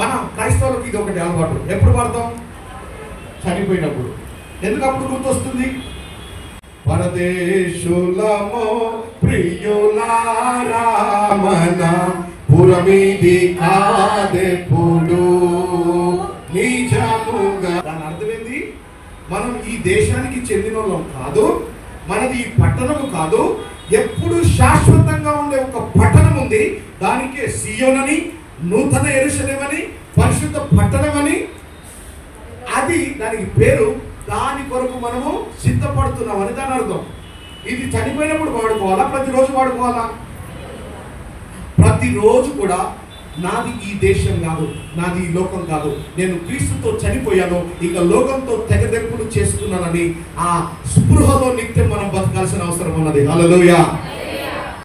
మన క్రైస్తవులకు ఇది ఒకటి అలవాటు. ఎప్పుడు పడతాం చనిపోయినప్పుడు. ఎందుకు అప్పుడు గుర్తొస్తుంది? పరదేశులమో ప్రియులారామన పురమిది కాదెప్పుడు నిజముగా దాని అర్థమైంది? మనం ఈ దేశానికి చెందిన వాళ్ళం కాదు మనది ఈ పట్టణము కాదు ఎప్పుడు శాశ్వతంగా ఉండే ఒక పట్టణం ఉంది. దానికే సియోనని నూతన ఎరుషలేమని పరిశుద్ధ పట్టణమని అది దానికి పేరు. దాని కొరకు మనము సిద్ధపడుతున్నామని దాని అర్థం. ఇది చనిపోయినప్పుడు వాడుకోవాలా? ప్రతిరోజు వాడుకోవాలా? ప్రతిరోజు కూడా నాది ఈ దేశం కాదు నాది ఈ లోకం కాదు. నేను క్రీస్తుతో చనిపోయాను ఇక లోకంతో తెగదెంపులు చేసుకున్నానని ఆ స్పృహలో నిత్యం మనం బతకాల్సిన అవసరం ఉన్నది. అలలోయా